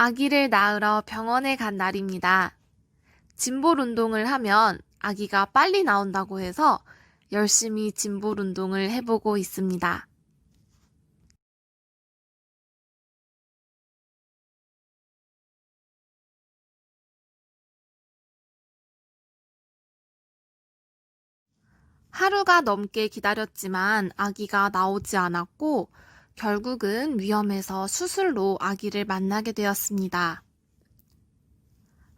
아기를 낳으러 병원에 간 날입니다. 짐볼 운동을 하면 아기가 빨리 나온다고 해서 열심히 짐볼 운동을 해보고 있습니다. 하루가 넘게 기다렸지만 아기가 나오지 않았고 결국은 위험해서 수술로 아기를 만나게 되었습니다.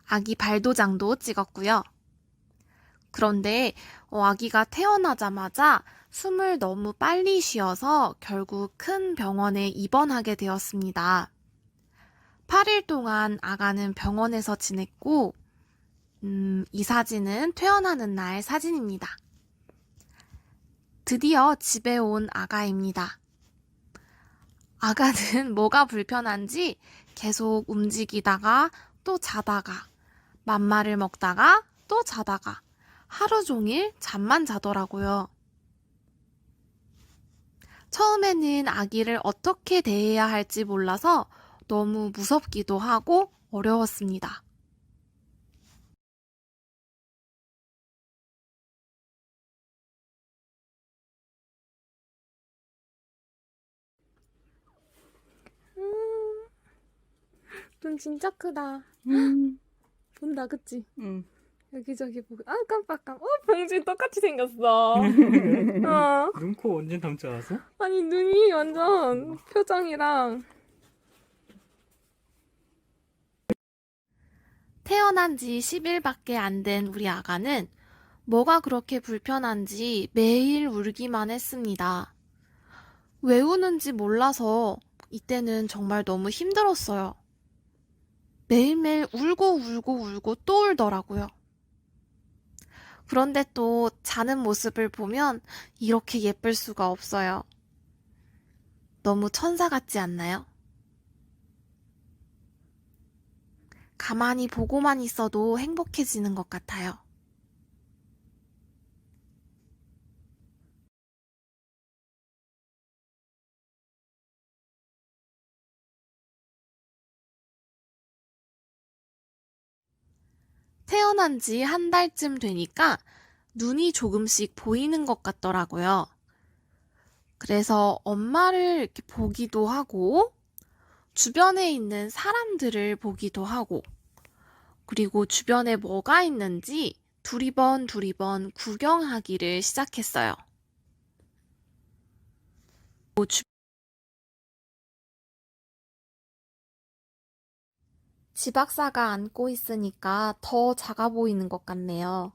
아기 발도장도 찍었고요. 그런데 어, 아기가 태어나자마자 숨을 너무 빨리 쉬어서 결국 큰 병원에 입원하게 되었습니다. 8일 동안 아가는 병원에서 지냈고, 음, 이 사진은 퇴원하는 날 사진입니다. 드디어 집에 온 아가입니다. 아가는 뭐가 불편한지 계속 움직이다가 또 자다가 맘마를 먹다가 또 자다가 하루 종일 잠만 자더라고요. 처음에는 아기를 어떻게 대해야 할지 몰라서 너무 무섭기도 하고 어려웠습니다. 눈 진짜 크다. 음. 본다, 그치? 응. 여기저기 보고, 아, 깜빡깜. 어, 병진 똑같이 생겼어. 어. 눈, 코 언제 닮지 않았어? 아니, 눈이 완전 표정이랑. 태어난 지 10일밖에 안 된 우리 아가는 뭐가 그렇게 불편한지 매일 울기만 했습니다. 왜 우는지 몰라서 이때는 정말 너무 힘들었어요. 매일매일 울고 울고 울고 또 울더라고요. 그런데 또 자는 모습을 보면 이렇게 예쁠 수가 없어요. 너무 천사 같지 않나요? 가만히 보고만 있어도 행복해지는 것 같아요. 태어난 지 한 달쯤 되니까 눈이 조금씩 보이는 것 같더라고요. 그래서 엄마를 이렇게 보기도 하고, 주변에 있는 사람들을 보기도 하고, 그리고 주변에 뭐가 있는지 두리번 두리번 구경하기를 시작했어요. 지박사가 안고 있으니까 더 작아 보이는 것 같네요.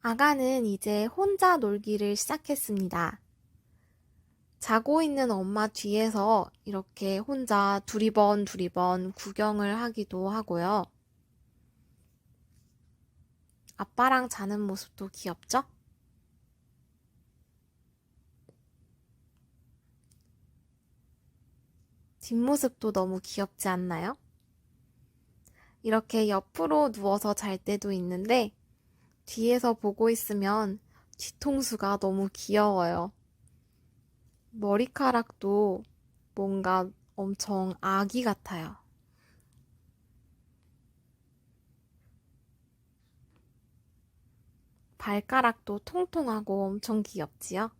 아가는 이제 혼자 놀기를 시작했습니다. 자고 있는 엄마 뒤에서 이렇게 혼자 두리번 두리번 구경을 하기도 하고요. 아빠랑 자는 모습도 귀엽죠? 뒷모습도 너무 귀엽지 않나요? 이렇게 옆으로 누워서 잘 때도 있는데, 뒤에서 보고 있으면 뒤통수가 너무 귀여워요. 머리카락도 뭔가 엄청 아기 같아요. 발가락도 통통하고 엄청 귀엽지요?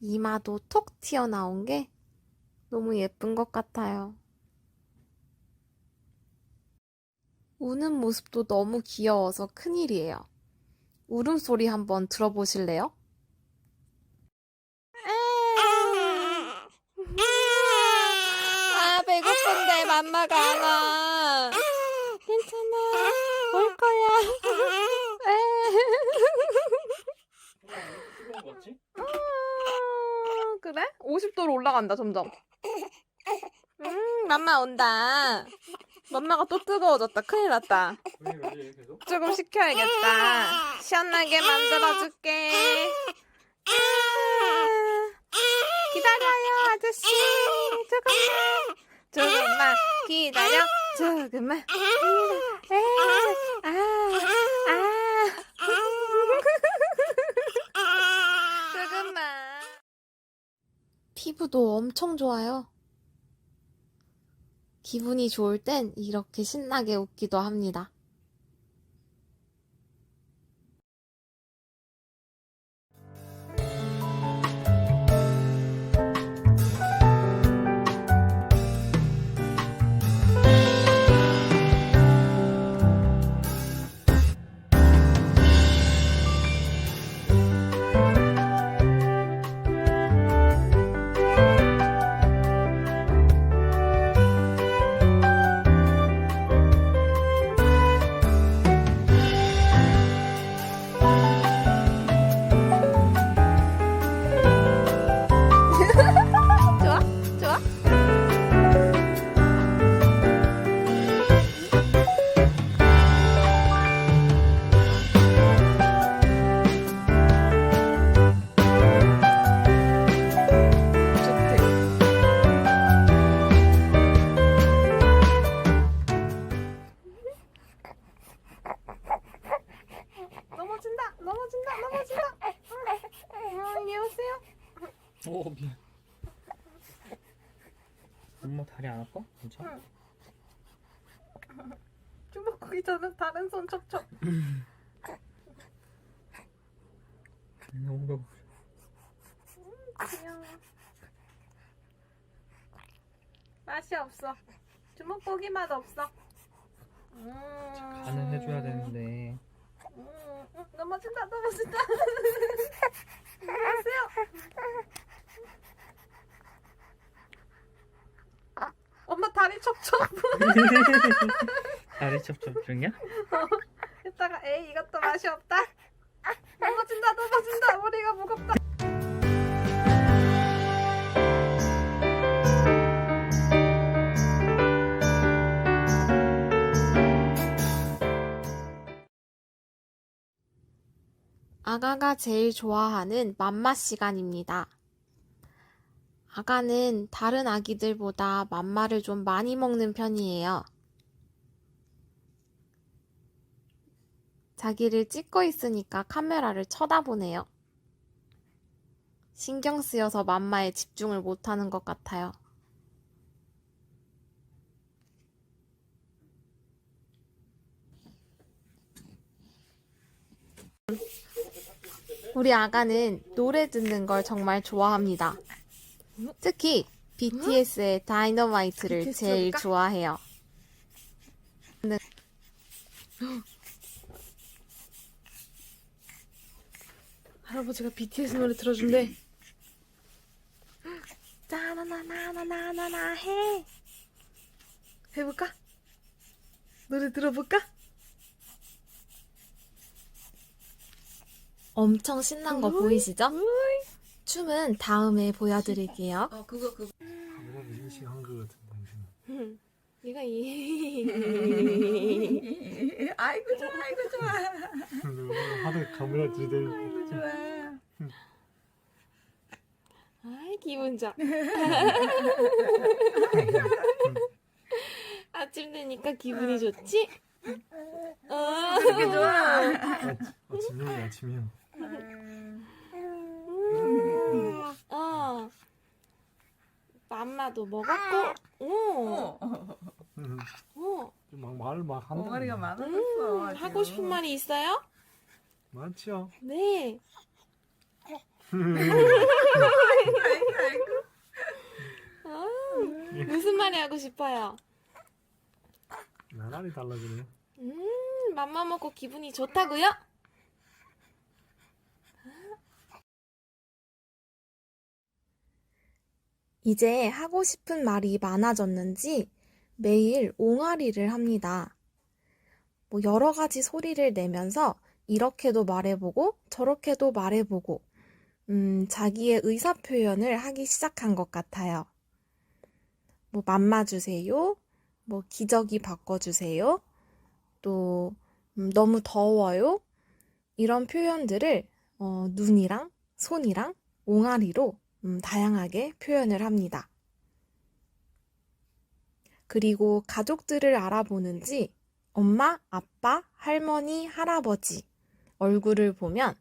이마도 톡 튀어나온 게 너무 예쁜 것 같아요. 우는 모습도 너무 귀여워서 큰일이에요. 울음소리 한번 들어보실래요? 아, 배고픈데 맘마가 안 와. 괜찮아. 올 거야. 거지? 아, 그래? 50도로 올라간다, 점점. 음, 맘마 온다. 맘마가 또 뜨거워졌다. 큰일 났다. 조금 식혀야겠다. 시원하게 만들어줄게. 아, 기다려요, 아저씨. 조금만. 조금만 기다려. 조금만. 기다려. 아, 아. 피부도 엄청 좋아요. 기분이 좋을 땐 이렇게 신나게 웃기도 합니다. 엄마 다리 안 아파? 괜찮아? 주먹고기 저는 다른 손 척척. 너무 배고. 귀여워. 맛이 없어. 주먹고기 맛 없어. 음. 간을 해줘야 되는데. 음, 음, 넘어진다, 넘어진다. 안녕하세요. 엄마 다리 척척. 다리 첩첩 중이야? 이따가 에이 이것도 맛이 없다. 넘어진다, 넘어진다. 머리가 무겁다. 아가가 제일 좋아하는 맘마 시간입니다. 아가는 다른 아기들보다 맘마를 좀 많이 먹는 편이에요. 자기를 찍고 있으니까 카메라를 쳐다보네요. 신경 쓰여서 맘마에 집중을 못하는 것 같아요. 우리 아가는 노래 듣는 걸 정말 좋아합니다. 특히 BTS의 다이너마이트를 BTS 제일 들어볼까? 좋아해요. 할아버지가 BTS 노래 들어준대. 짜나나나나나나 해. 해볼까? 노래 들어볼까? 엄청 신난 거 보이시죠? 춤은 다음에 보여드릴게요. 어 그거 그거. 내가 인식한 거 같은 당신. 얘가 이 아이고 좋아 아이고 좋아 하도 카메라. 아이고 좋아. 아이 기분 좋아. 아침 되니까 기분이 좋지? 어. 되게 좋아. 아침이야 아침이야. 어. 맘마도 먹었고, 오, 음, 오. 막 말을 막 한다. 엉아리가 많아졌어. 음, 하고 싶은 말이 있어요? 많지요. 네. 아, 무슨 말이 하고 싶어요? 나날이 달라지네. 음, 맘마 먹고 기분이 좋다고요? 이제 하고 싶은 말이 많아졌는지 매일 옹알이를 합니다. 뭐 여러 가지 소리를 내면서 이렇게도 말해보고 저렇게도 말해보고 음, 자기의 의사 표현을 하기 시작한 것 같아요. 뭐 맘마 주세요. 뭐 기저귀 바꿔 주세요. 또 음, 너무 더워요. 이런 표현들을 어, 눈이랑 손이랑 옹알이로 음, 다양하게 표현을 합니다. 그리고 가족들을 알아보는지 엄마, 아빠, 할머니, 할아버지 얼굴을 보면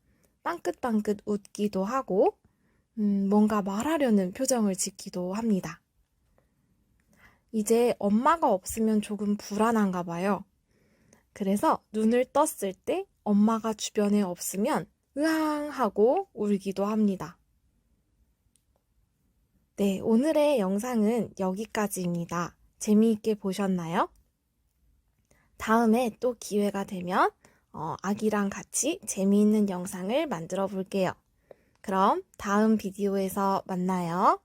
빵긋빵긋 웃기도 하고 음, 뭔가 말하려는 표정을 짓기도 합니다. 이제 엄마가 없으면 조금 불안한가 봐요. 그래서 눈을 떴을 때 엄마가 주변에 없으면 으앙 하고 울기도 합니다. 네, 오늘의 영상은 여기까지입니다. 재미있게 보셨나요? 다음에 또 기회가 되면 어, 아기랑 같이 재미있는 영상을 만들어 볼게요. 그럼 다음 비디오에서 만나요.